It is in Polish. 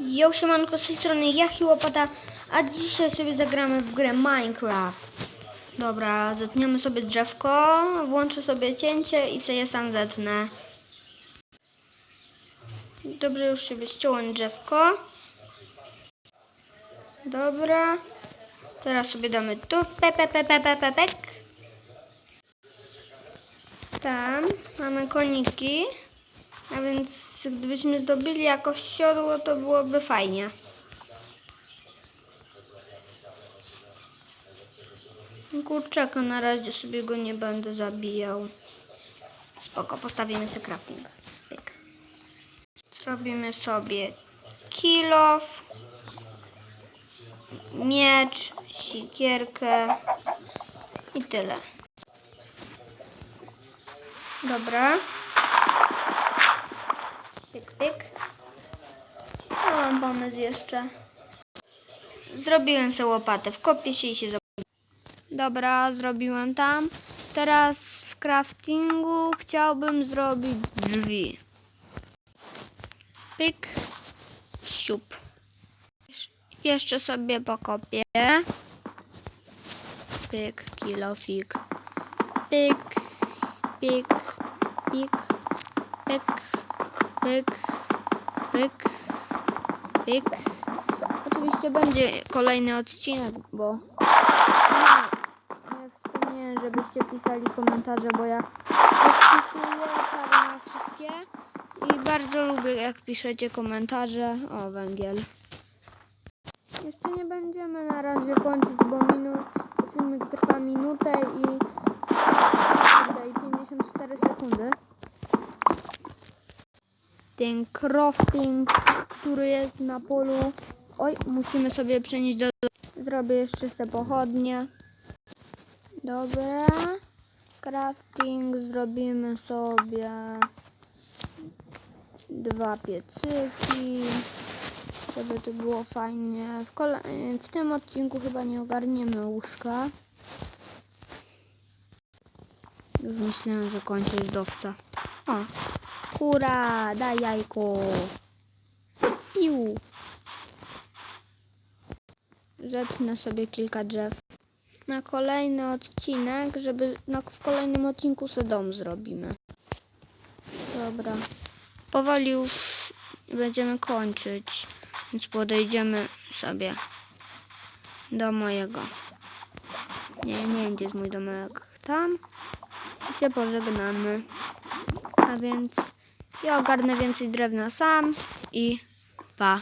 Jo, siemanko, z tej strony Jachi Łopata, a dzisiaj sobie zagramy w grę Minecraft. Dobra, zetniemy sobie drzewko, włączę sobie cięcie i sobie sam zetnę. Dobrze, już się ściąłem drzewko. Dobra. Teraz sobie damy tu, pe, pe, pe, pe, pe, pe, pek. Tam mamy koniki. A więc gdybyśmy zdobyli jakoś siodło, to byłoby fajnie. Kurczaka, na razie sobie go nie będę zabijał. Spoko, postawimy sobie crafting. Pyk. Zrobimy sobie kilof, miecz, sikierkę i tyle. Dobra. Pyk, pyk. Mam pomysł jeszcze. Zrobiłem sobie łopatę. Wkopię się i się zobaczę. Dobra, zrobiłem tam. Teraz w craftingu chciałbym zrobić drzwi. Pyk. Siup. Jesz- Jeszcze sobie pokopię. Pyk, kilofik. Pyk, pyk, pik, pyk, pyk, pyk, pyk. Oczywiście będzie kolejny odcinek, bo nie, nie wspomniałem, żebyście pisali komentarze, bo ja odpisuję prawie na wszystkie i bardzo lubię, jak piszecie komentarze. O, węgiel. Jeszcze nie będziemy na razie kończyć, bo minu, filmik trwa minutę i, kurde, i 54 sekundy. Ten crafting, który jest na polu. Oj, musimy sobie przenieść do. Zrobię jeszcze te pochodnie. Dobra. Crafting zrobimy sobie dwa piecyki, żeby to było fajnie. W, w tym odcinku chyba nie ogarniemy łóżka. Już myślałem, że kończę jzdowca. O, kura, daj jajko. Piu. Zetnę sobie kilka drzew. Na kolejny odcinek, żeby na, w kolejnym odcinku sobie dom zrobimy. Dobra. Powoli już będziemy kończyć, więc podejdziemy sobie do mojego. Nie, nie wiem, gdzie jest mój domek. Tam. I się pożegnamy. A więc ja ogarnę więcej drewna sam i pa.